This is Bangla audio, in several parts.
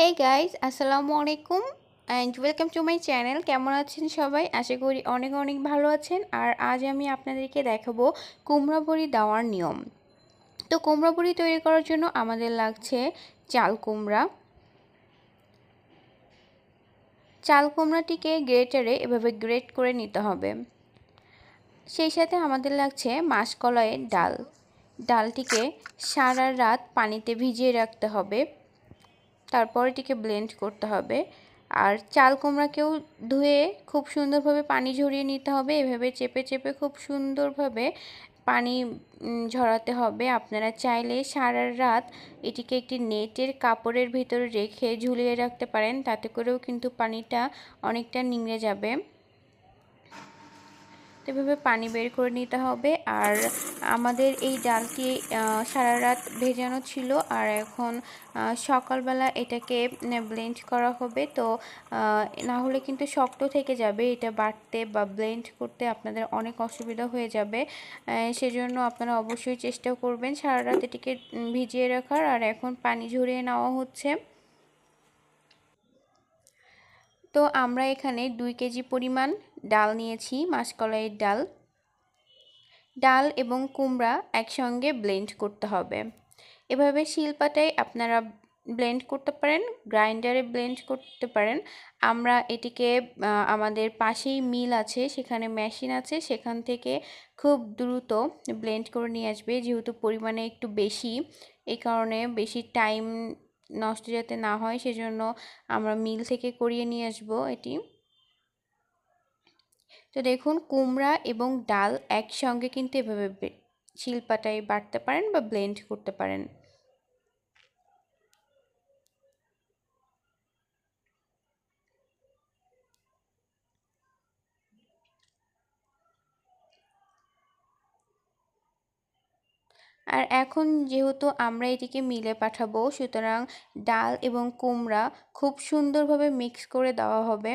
হে গাইজ আসসালামু আলাইকুম and welcome to my channel কেমন আছেন সবাই? আশা করি অনেক অনেক ভালো আছেন। আর আজ আমি আপনাদেরকে দেখাবো কুমড়া বড়ি দেওয়ার নিয়ম। তো কুমড়া বড়ি তৈরি করার জন্য আমাদের লাগছে চাল কুমড়া। চাল কুমড়াটিকে গ্রেটারে এভাবে গ্রেট করে নিতে হবে। সেই সাথে আমাদের লাগছে মাসকলাইয়ের ডাল। ডালটিকে সারা রাত পানিতে ভিজিয়ে রাখতে হবে। তারপর এটিকে ব্লেন্ড করতে হবে। আর চাল কুমড়াকেও ধুয়ে খুব সুন্দরভাবে পানি ঝরিয়ে নিতে হবে। এভাবে চেপে চেপে খুব সুন্দরভাবে পানি ঝরাতে হবে। আপনারা চাইলে সারা রাত এটিকে একটি নেটের কাপড়ের ভিতরে রেখে ঝুলিয়ে রাখতে পারেন। তাতে করেও কিন্তু পানিটা অনেকটা নিংড়ে যাবে। এভাবে পানি বের করে নিতে হবে। আর আমাদের এই ডালটি সারা রাত ভেজানো ছিল। আর এখন সকালবেলা এটাকে ব্লেন্ড করা হবে। তো না হলে কিন্তু শক্ত থেকে যাবে। এটা বাটতে বা ব্লেন্ড করতে আপনাদের অনেক অসুবিধা হয়ে যাবে। সেজন্য আপনারা অবশ্যই চেষ্টা করবেন সারা রাত এটিকে ভিজিয়ে রাখার। আর এখন পানি ঝরিয়ে নেওয়া হচ্ছে। তো আমরা এখানে দুই কেজি পরিমাণ ডাল নিয়েছি, মাসকলাইয়ের ডাল। ডাল এবং কুমড়া একসঙ্গে ব্লেন্ড করতে হবে। এভাবে শিলপাটায় আপনারা ব্লেন্ড করতে পারেন, গ্রাইন্ডারে ব্লেন্ড করতে পারেন। আমরা এটিকে আমাদের পাশেই মিল আছে, সেখানে মেশিন আছে, সেখান থেকে খুব দ্রুত ব্লেন্ড করে নিয়ে আসবে। যেহেতু পরিমাণে একটু বেশি, এই কারণে বেশি টাইম নষ্ট যাতে না হয়, সেজন্য আমরা মিল থেকে করিয়ে নিয়ে আসব এটি। তো দেখুন, কুমড়া এবং ডাল একসঙ্গে কিন্তু এভাবে শিলপাটায় বাটতে পারেন বা ব্লেন্ড করতে পারেন। আর এখন যেহেতু আমরা এটিকে মিলে পাঠাবো, সুতরাং ডাল এবং কুমড়া খুব সুন্দরভাবে মিক্স করে দেওয়া হবে।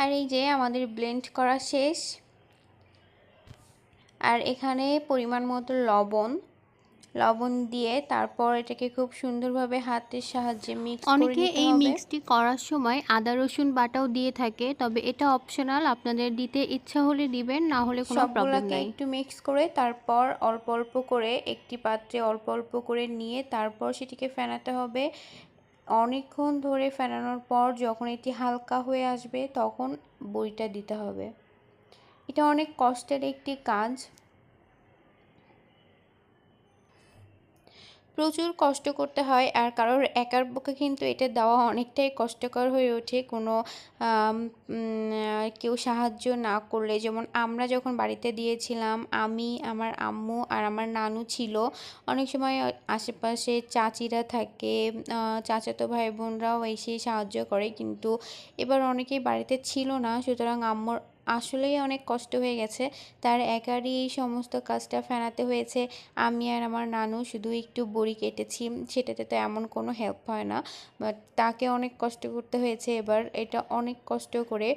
আর এই যে আমাদের ব্লেন্ড করা শেষ। আর এখানে পরিমাণ মতো লবণ। লবণ দিয়ে তারপর এটাকে খুব সুন্দরভাবে হাতের সাহায্যে মিক্স অনেকে এই মিক্সটি করার সময় আদা রসুন বাটাও দিয়ে থাকে তবে এটা অপশনাল আপনাদের দিতে ইচ্ছা হলে দিবেন না হলে কোনো প্রবলেম নাই। একটু মিক্স করে তারপর অল্প অল্প করে একটি পাত্রে অল্প অল্প করে নিয়ে তারপর সেটিকে ফেনাতে হবে। অনেকক্ষণ ধরে ফেরানোর পর যখন এটি হালকা হয়ে আসবে, তখন বইটা দিতে হবে। এটা অনেক কষ্টের একটি কাজ। প্রচুর কষ্ট করতে হয় আর কারোর একার পক্ষে কিন্তু এটা দেওয়া অনেকটাই কষ্টকর হয়ে ওঠে। কোনো কেউ সাহায্য না করলে, যেমন আমরা যখন বাড়িতে দিয়েছিলাম, আমি, আমার আম্মু আর আমার নানু ছিল, অনেক সময় আশেপাশে চাচিরা থাকে চাচাতো ভাই বোনরাও এসে সাহায্য করে, কিন্তু এবার অনেকেই বাড়িতে ছিল না, সুতরাং আম্মুর আসলেই অনেক কষ্ট হয়ে গেছে। তার একারই এই সমস্ত কাজটা ফেনাতে হয়েছে। আমি আর আমার নানু শুধু একটু বড়ি কেটেছি। সেটাতে তো এমন কোনো হেল্প হয় না। বাট তাকে অনেক কষ্ট করতে হয়েছে এবার। এটা অনেক কষ্ট করে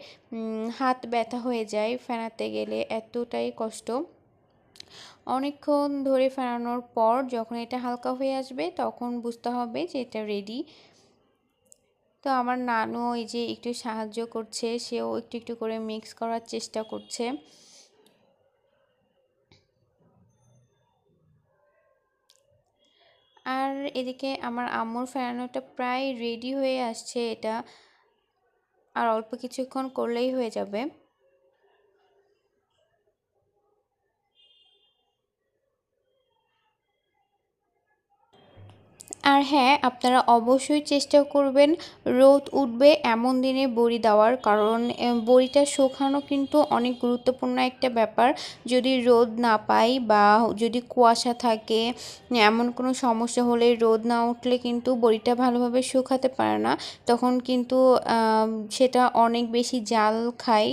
হাত ব্যথা হয়ে যায় ফেনাতে গেলে। এতটাই কষ্ট। অনেকক্ষণ ধরে ফেরানোর পর যখন এটা হালকা হয়ে আসবে তখন বুঝতে হবে যে এটা রেডি তো আমার নানু ওই যে একটু সাহায্য করছে, সেও একটু একটু করে মিক্স করার চেষ্টা করছে। আর এদিকে আমার আম্মুর ফেরানোটা প্রায় রেডি হয়ে আসছে এটা। আর অল্প কিছুক্ষণ করলেই হয়ে যাবে আর হ্যাঁ আপনারা অবশ্যই চেষ্টা করবেন রোদ উঠবে এমন দিনে বড়ি দেওয়ার। কারণ বড়িটা শুকানো কিন্তু অনেক গুরুত্বপূর্ণ একটা ব্যাপার। যদি রোদ না পাই বা যদি কুয়াশা থাকে, এমন কোনো সমস্যা হলে রোদ না উঠলে কিন্তু বড়িটা ভালোভাবে শুকাতে পারে না। তখন কিন্তু সেটা অনেক বেশি জাল খায়।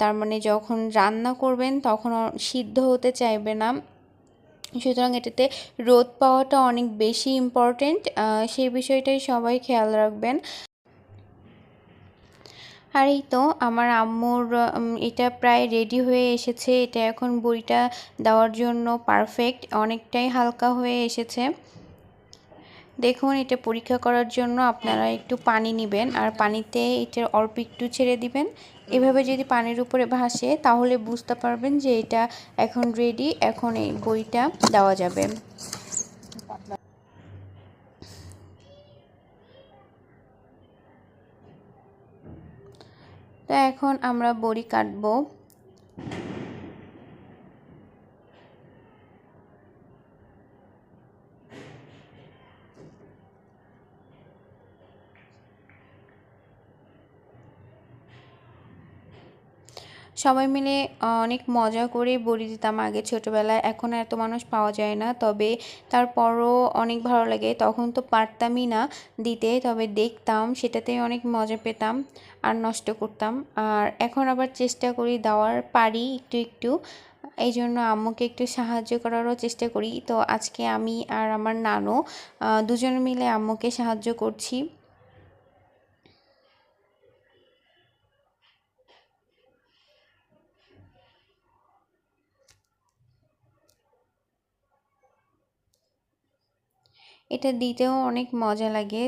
তার মানে যখন রান্না করবেন তখন সিদ্ধ হতে চাইবে না। সুতরাং এটাতে রোদ পাওয়াটা অনেক বেশি ইম্পর্টেন্ট সেই বিষয়টাই সবাই খেয়াল রাখবেন। আর এই তো আমার আম্মুর এটা প্রায় রেডি হয়ে এসেছে। এটা এখন বড়িটা দেওয়ার জন্য পারফেক্ট অনেকটাই হালকা হয়ে এসেছে। দেখুন, এটা পরীক্ষা করার জন্য আপনারা একটু পানি নেবেন, আর পানিতে এটা অল্প একটু ছেড়ে দিবেন। এভাবে যদি পানির উপরে ভাসে, তাহলে বুঝতে পারবেন যে এটা এখন রেডি এখন এই বইটা দেওয়া যাবে। তো এখন আমরা বড়ি কাটবো। সবাই মিলে অনেক মজা করে বড়ি দিতাম আগে ছোটোবেলায়। এখন এত মানুষ পাওয়া যায় না। তবে তারপরও অনেক ভালো লাগে। তখন তো পারতামই না দিতে, তবে দেখতাম সেটাতেই অনেক মজা পেতাম আর নষ্ট করতাম। আর এখন আবার চেষ্টা করি দেওয়ার, পারি একটু একটু। এই জন্য আম্মুকে একটু সাহায্য করারও চেষ্টা করি। তো আজকে আমি আর আমার নানু দুজনে মিলে আম্মুকে সাহায্য করছি। এটা দিতেও অনেক মজা লাগে।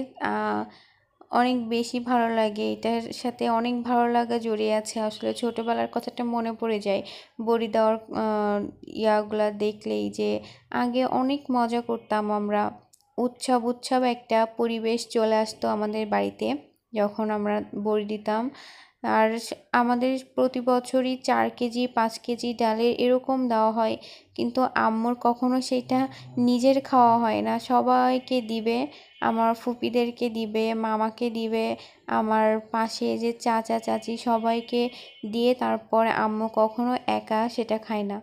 অনেক বেশি ভালো লাগে। এটার সাথে অনেক ভালো লাগা জড়িয়ে আছে। আসলে ছোটোবেলার কথাটা মনে পড়ে যায়। বড়ি দেওয়ার ইয়াগুলা দেখলেই যে আগে অনেক মজা করতাম আমরা। উৎসব উৎসব একটা পরিবেশ চলে আসতো আমাদের বাড়িতে। যখন আমরা বড়ি দিতাম আর আমাদের প্রতি বছরই চার কেজি, পাঁচ কেজি ডালের এরকম দেওয়া হয়। কিন্তু আম্মুর কখনো সেটা নিজের খাওয়া হয় না। সবাইকে দিবে, আমার ফুপিদেরকে দিবে, মামাকে দিবে, আমার পাশে যে চাচা, চাচি সবাইকে দিয়ে তারপর আম্মু কখনো একা সেটা খায় না।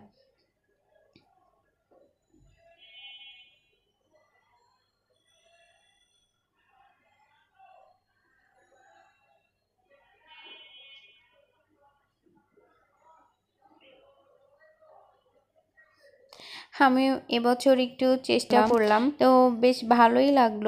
আমি এবছর একটু চেষ্টা করলাম। তো বেশ ভালোই লাগল।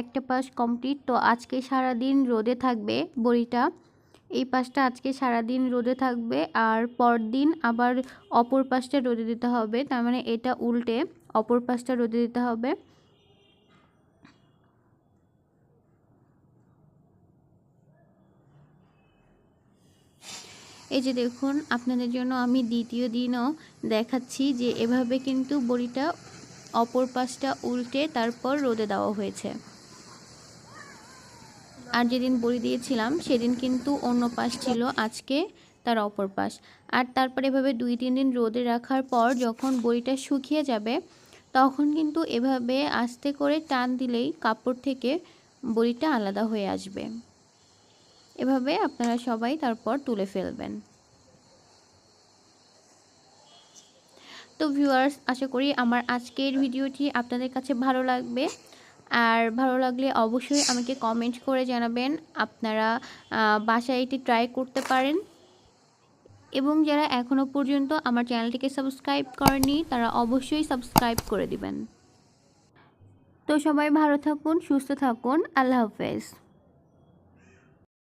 একটা পাশ কমপ্লিট। তো আজকে সারা দিন রোদে থাকবে বড়িটা। এই পাশটা আজকে সারা দিন রোদে থাকবে আর পরদিন আবার অপর পাশটা রোদে দিতে হবে। তার মানে এটা উল্টে অপর পাশটা রোদে দিতে হবে। এই যে দেখুন, আপনাদের জন্য আমি দ্বিতীয় দিনও দেখাচ্ছি যে এভাবে কিন্তু বড়িটা অপর পাশটা উল্টে তারপর রোদে দেওয়া হয়েছে। আর যেদিন বড়ি দিয়েছিলাম, সেদিন কিন্তু অন্য পাশ ছিল আজকে তার অপর পাশ। আর তারপরে এভাবে দুই, তিন দিন রোদে রাখার পর যখন বড়িটা শুকিয়ে যাবে, তখন কিন্তু এভাবে আস্তে করে টান দিলেই কাপড় থেকে বড়িটা আলাদা হয়ে আসবে। এভাবে আপনারা সবাই তারপর তুলে ফেলবেন। তো ভিউয়ার্স আশা করি আমার আজকের ভিডিওটি আপনাদের কাছে ভালো লাগবে। আর ভালো লাগলে অবশ্যই আমাকে কমেন্ট করে জানাবেন। আপনারা বাসায় এটি ট্রাই করতে পারেন। এবং যারা এখনও পর্যন্ত আমার চ্যানেলটিকে সাবস্ক্রাইব করেনি তারা অবশ্যই সাবস্ক্রাইব করে দিবেন। তো সবাই ভালো থাকুন, সুস্থ থাকুন। আল্লাহ হাফেজ।